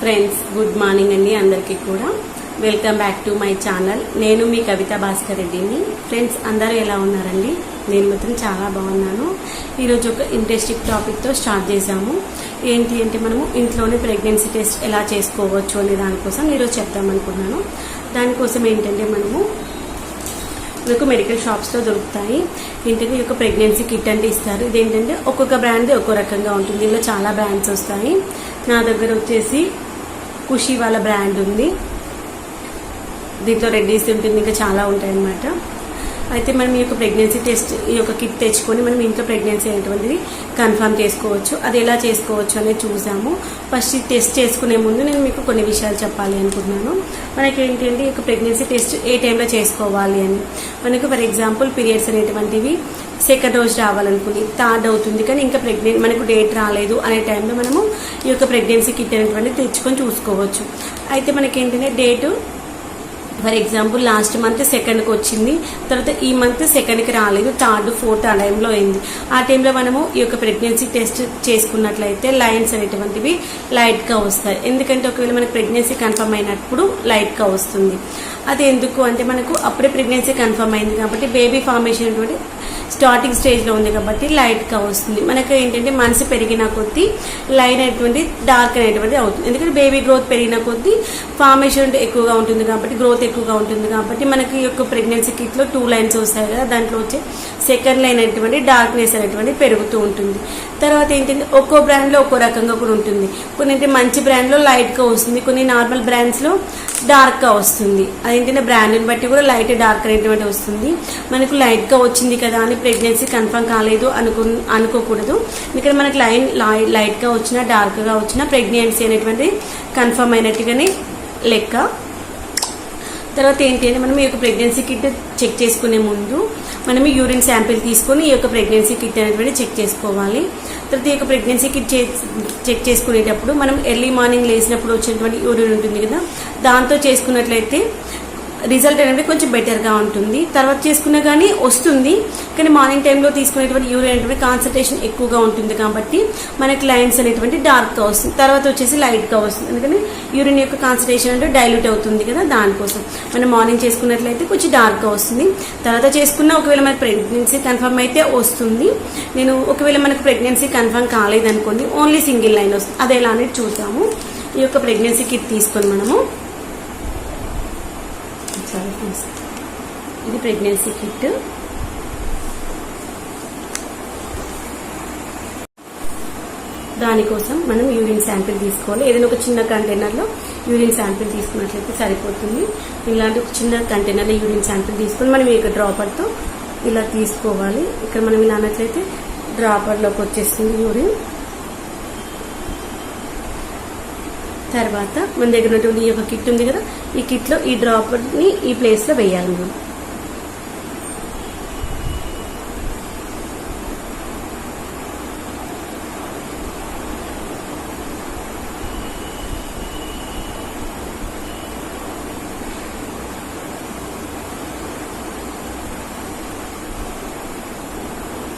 Friends good morning అండి అందరికీ కూడా. Welcome back to my channel నేను మీ కవిత భాస్కర్ రెడ్డిని. ఫ్రెండ్స్ అందరూ ఎలా ఉన్నారండి? నేను మాత్రం చాలా బాగున్నాను. ఈరోజు ఒక ఇంట్రెస్టింగ్ టాపిక్తో స్టార్ట్ చేశాము. ఏంటి అంటే మనము ఇంట్లోనే ప్రెగ్నెన్సీ టెస్ట్ ఎలా చేసుకోవచ్చు అనే దానికోసం ఈరోజు చెప్దాం అనుకున్నాను. దానికోసం ఏంటంటే మనము మనకు మెడికల్ షాప్స్లో దొరుకుతాయి. ఏంటంటే ఈ యొక్క ప్రెగ్నెన్సీ కిట్ అంటే ఇస్తారు. ఇదేంటంటే ఒక్కొక్క బ్రాండ్ ఒక్కో రకంగా ఉంటుంది. దీనిలో చాలా బ్రాండ్స్ వస్తాయి. నా దగ్గర వచ్చేసి ఖుషి వాళ్ళ బ్రాండ్ ఉంది. దీంట్లో రెడ్డీస్ ఉంటుంది ఇంకా చాలా ఉంటాయి అన్నమాట అయితే మనం ఈ యొక్క ప్రెగ్నెన్సీ టెస్ట్ ఈ యొక్క కిట్ తెచ్చుకొని మనం ఇంట్లో ప్రెగ్నెన్సీ అనేటువంటిది కన్ఫర్మ్ చేసుకోవచ్చు. అది ఎలా చేసుకోవచ్చు అనేది చూసాము. ఫస్ట్ ఈ టెస్ట్ చేసుకునే ముందు నేను మీకు కొన్ని విషయాలు చెప్పాలి అనుకుంటున్నాను. మనకి ఏంటంటే ఈ యొక్క ప్రెగ్నెన్సీ టెస్ట్ ఏ టైంలో చేసుకోవాలి అని. మనకు ఫర్ ఎగ్జాంపుల్ పీరియడ్స్ అనేటువంటివి సెకండ్ డోస్ రావాలనుకుని థర్డ్ అవుతుంది కానీ ఇంకా ప్రెగ్నెంట్ మనకు డేట్ రాలేదు అనే టైంలో మనము ఈ యొక్క ప్రెగ్నెన్సీ కిట్ అనేటువంటిది తెచ్చుకొని చూసుకోవచ్చు. అయితే మనకి ఏంటంటే date for example last month సెకండ్కి వచ్చింది. తర్వాత ఈ మంత్ సెకండ్కి రాలేదు. థర్డ్ ఫోర్త్ ఆ టైంలో అయింది. ఆ టైంలో మనము ఈ యొక్క ప్రెగ్నెన్సీ టెస్ట్ చేసుకున్నట్లయితే లైన్స్ అనేటువంటివి లైట్గా వస్తాయి. ఎందుకంటే ఒకవేళ మనకు ప్రెగ్నెన్సీ కన్ఫర్మ్ అయినప్పుడు లైట్గా వస్తుంది. అది ఎందుకు? అంటే మనకు అప్పుడే ప్రెగ్నెన్సీ కన్ఫర్మ్ అయింది కాబట్టి బేబీ ఫార్మేషన్ అనేటువంటి స్టార్టింగ్ స్టేజ్లో ఉంది కాబట్టి లైట్గా వస్తుంది. మనకు ఏంటంటే మనసు పెరిగిన కొద్దీ లైన్ అనేటువంటి డార్క్ అనేటువంటి అవుతుంది. ఎందుకంటే బేబీ గ్రోత్ పెరిగిన కొద్దీ ఫార్మేషన్ ఎక్కువగా ఉంటుంది కాబట్టి గ్రోత్ ఎక్కువగా ఉంటుంది కాబట్టి మనకి ఈ యొక్క ప్రెగ్నెన్సీ కిట్లో టూ లైన్స్ వస్తాయి కదా దాంట్లో వచ్చే సెకండ్ లైన్ అనేటువంటి డార్క్నెస్ అనేటువంటి పెరుగుతూ ఉంటుంది. తర్వాత ఏంటంటే ఒక్కో బ్రాండ్లో ఒక్కో రకంగా కూడా ఉంటుంది. కొన్ని అయితే మంచి బ్రాండ్లో లైట్గా వస్తుంది కొన్ని నార్మల్ బ్రాండ్స్లో డార్క్గా వస్తుంది. అదేంటంటే బ్రాండ్ని బట్టి కూడా లైట్ డార్క్ అనేటువంటి వస్తుంది. మనకు లైట్గా వచ్చింది కదా అని ప్రెగ్నెన్సీ కన్ఫర్మ్ కాలేదు అనుకు అనుకోకూడదు. ఇక్కడ మనకు లైన్ లైట్గా వచ్చినా డార్క్గా వచ్చినా ప్రెగ్నెన్సీ అనేటువంటి కన్ఫర్మ్ అయినట్టుగానే లెక్క. తర్వాత ఏంటి అంటే మనం ఈ యొక్క ప్రెగ్నెన్సీ కిట్ చెక్ చేసుకునే ముందు మనం యూరిన్ శాంపిల్ తీసుకొని ఈ యొక్క ప్రెగ్నెన్సీ కిట్ అనేటువంటి చెక్ చేసుకోవాలి. తర్వాత ఈ యొక్క ప్రెగ్నెన్సీ చెక్ చేసుకునేటప్పుడు మనం ఎర్లీ మార్నింగ్ లేచినప్పుడు వచ్చినటువంటి యూరిన్ ఉంటుంది కదా? దాంతో చేసుకున్నట్లయితే రిజల్ట్ అనేది కొంచెం బెటర్గా ఉంటుంది. తర్వాత చేసుకున్నా కానీ వస్తుంది. కానీ మార్నింగ్ టైంలో తీసుకునేటువంటి యూరిన్ అనేటువంటి కాన్సన్ట్రేషన్ ఎక్కువగా ఉంటుంది కాబట్టి మనకి లైన్స్ అనేటువంటి డార్క్గా వస్తుంది తర్వాత వచ్చేసి లైట్గా వస్తుంది ఎందుకని యూరిన్ యొక్క కాన్సన్ట్రేషన్ అంటే డైల్యూట్ అవుతుంది కదా దానికోసం. మనం మార్నింగ్ చేసుకున్నట్లయితే కొంచెం డార్క్గా వస్తుంది. తర్వాత చేసుకున్న ఒకవేళ మనకి ప్రెగ్నెన్సీ కన్ఫర్మ్ అయితే వస్తుంది. నేను ఒకవేళ మనకు ప్రెగ్నెన్సీ కన్ఫర్మ్ కాలేదనుకోండి ఓన్లీ సింగిల్ లైన్ వస్తుంది. అది ఎలా అనేది చూద్దాము. ఈ యొక్క ప్రెగ్నెన్సీ కిట్ తీసుకొని మనము ఫ్రెండ్స్ ఇది ప్రెగ్నెన్సీ కిట్ దానికోసం మనం యూరిన్ శాంపిల్ తీసుకోవాలి. ఏదైనా ఒక చిన్న కంటైనర్లో యూరిన్ శాంపిల్ తీసుకున్నట్లయితే సరిపోతుంది. ఇలాంటి ఒక చిన్న కంటైనర్లో యూరిన్ శాంపిల్ తీసుకొని మనం ఈ డ్రాపర్తో ఇలా తీసుకోవాలి. ఇక్కడ మనం ఇలా అన్నట్లయితే డ్రాపర్లోకి వచ్చేస్తుంది యూరిన్ తర్వాత మన దగ్గర ఉన్నటువంటి ఈ యొక్క కిట్ ఉంది కదా ఈ కిట్లో ఈ డ్రాప్ని ఈ ప్లేస్లో వేయాలి మనం.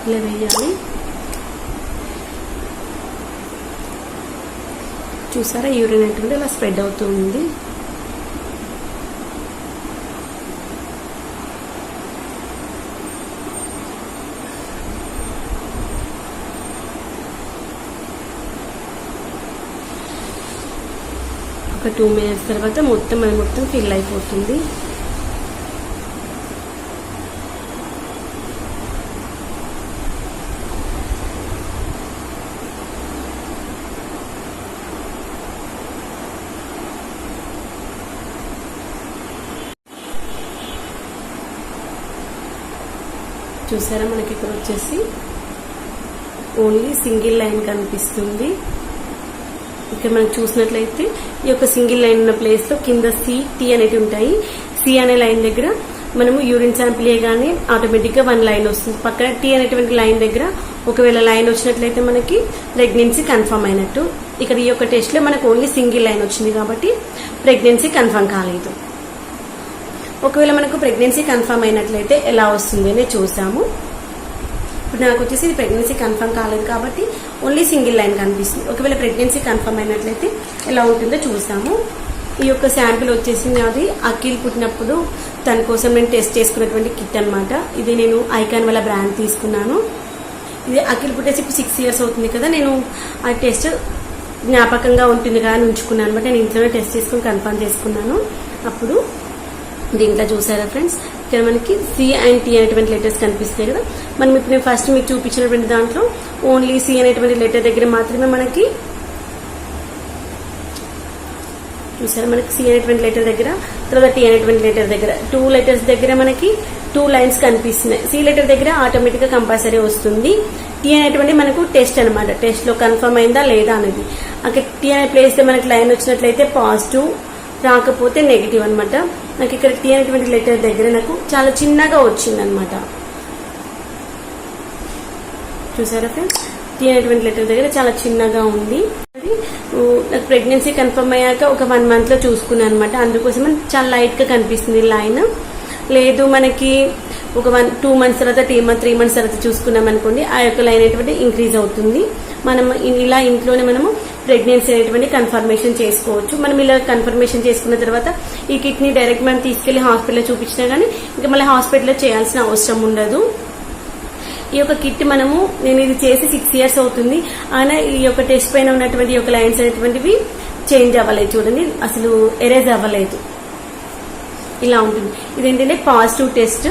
ఇలా వేయాలి. చూసారా? యూరిన్ అంటే ఇలా స్ప్రెడ్ అవుతుంది ఒక టూ మినిట్స్ తర్వాత మొత్తం అది మొత్తం ఫిల్ అయిపోతుంది. చూసారా? మనకి ఇక్కడ వచ్చేసి ఓన్లీ సింగిల్ లైన్ కనిపిస్తుంది. ఇక్కడ మనం చూసినట్లయితే ఈ యొక్క సింగిల్ లైన్ ఉన్న ప్లేస్లో కింద సి టీ అనేవి ఉంటాయి. సి అనే లైన్ దగ్గర మనము యూరిన్ శాంపిల్ కానీ ఆటోమేటిక్గా వన్ లైన్ వస్తుంది. పక్కన టీ అనేటువంటి లైన్ దగ్గర ఒకవేళ లైన్ వచ్చినట్లయితే మనకి ప్రెగ్నెన్సీ కన్ఫర్మ్ అయినట్టు. ఇక్కడ ఈ యొక్క టెస్ట్లో మనకు ఓన్లీ సింగిల్ లైన్ వచ్చింది కాబట్టి ప్రెగ్నెన్సీ కన్ఫర్మ్ కాలేదు. ఒకవేళ మనకు ప్రెగ్నెన్సీ కన్ఫర్మ్ అయినట్లయితే ఎలా వస్తుంది అనేది చూసాము. ఇప్పుడు నాకు వచ్చేసి ఇది ప్రెగ్నెన్సీ కన్ఫర్మ్ కాలేదు కాబట్టి ఓన్లీ సింగిల్ లైన్ కనిపిస్తుంది. ఒకవేళ ప్రెగ్నెన్సీ కన్ఫర్మ్ అయినట్లయితే ఎలా ఉంటుందో చూస్తాము ఈ యొక్క శాంపిల్ వచ్చేసి అది అఖిల్ పుట్టినప్పుడు తన కోసం నేను టెస్ట్ చేసుకున్నటువంటి కిట్ అనమాట ఇది నేను ఐకాన్ వల్ల బ్రాండ్ తీసుకున్నాను. ఇది అఖిల్ పుట్టేసి ఇప్పుడు సిక్స్ ఇయర్స్ అవుతుంది కదా నేను ఆ టెస్ట్ జ్ఞాపకంగా ఉంటుంది కానీ ఉంచుకున్నాను. అనమాట నేను ఇంట్లోనే టెస్ట్ చేసుకుని కన్ఫర్మ్ చేసుకున్నాను. అప్పుడు దీంట్లో చూసారా ఫ్రెండ్స్ ఇక్కడ మనకి సి అండ్ టీ అనేటువంటి లెటర్స్ కనిపిస్తాయి కదా. మనం ఇప్పుడు నేను ఫస్ట్ మీకు చూపించినటువంటి దాంట్లో ఓన్లీ సి అనేటువంటి లెటర్ దగ్గర మాత్రమే మనకి చూసారా? మనకి సి అనేటువంటి లెటర్ దగ్గర తర్వాత టీ అనేటువంటి లెటర్ దగ్గర. టూ లెటర్స్ దగ్గర మనకి టూ లైన్స్ కనిపిస్తున్నాయి. సి లెటర్ దగ్గర ఆటోమేటిక్గా కంపల్సరీ వస్తుంది. టీ అనేటువంటి మనకు టెస్ట్ అనమాట టెస్ట్లో కన్ఫర్మ్ అయిందా లేదా అనేది. అక్కడ టీ అనే ప్లేస్ మనకి లైన్ వచ్చినట్లయితే పాజిటివ్ రాకపోతే నెగిటివ్ అనమాట నాకు ఇక్కడ టీ అనేటువంటి లెటర్ దగ్గర నాకు చాలా చిన్నగా వచ్చింది అనమాట చూసారా ఫ్రెండ్స్ టీ అనేటువంటి లెటర్ దగ్గర చాలా చిన్నగా ఉంది. నాకు ప్రెగ్నెన్సీ కన్ఫర్మ్ అయ్యాక ఒక వన్ మంత్లో చూసుకున్నాను అనమాట అందుకోసం చాలా లైట్గా కనిపిస్తుంది లైన్ లేదు మనకి ఒక వన్ టూ మంత్స్ తర్వాత టీ మంత్ త్రీ మంత్స్ తర్వాత చూసుకున్నాం అనుకోండి ఆ యొక్క లైన్ అనేటువంటి ఇంక్రీజ్ అవుతుంది. మనం ఇలా ఇంట్లోనే మనము ప్రెగ్నెన్సీ అనేటువంటి కన్ఫర్మేషన్ చేసుకోవచ్చు. మనం ఇలా కన్ఫర్మేషన్ చేసుకున్న తర్వాత ఈ కిట్ని డైరెక్ట్ మనం తీసుకెళ్ళి హాస్పిటల్లో చూపించినా కానీ ఇంకా మళ్ళీ హాస్పిటల్లో చేయాల్సిన అవసరం ఉండదు. ఈ యొక్క కిట్ మనము నేను ఇది చేసి సిక్స్ ఇయర్స్ అవుతుంది. అయినా ఈ యొక్క టెస్ట్ పైన ఉన్నటువంటి ఈ యొక్క లైన్స్ అనేటువంటివి చేంజ్ అవ్వలేదు చూడండి. అసలు ఎరేజ్ అవ్వలేదు. ఇలా ఉంటుంది. ఇదేంటంటే పాజిటివ్ టెస్ట్.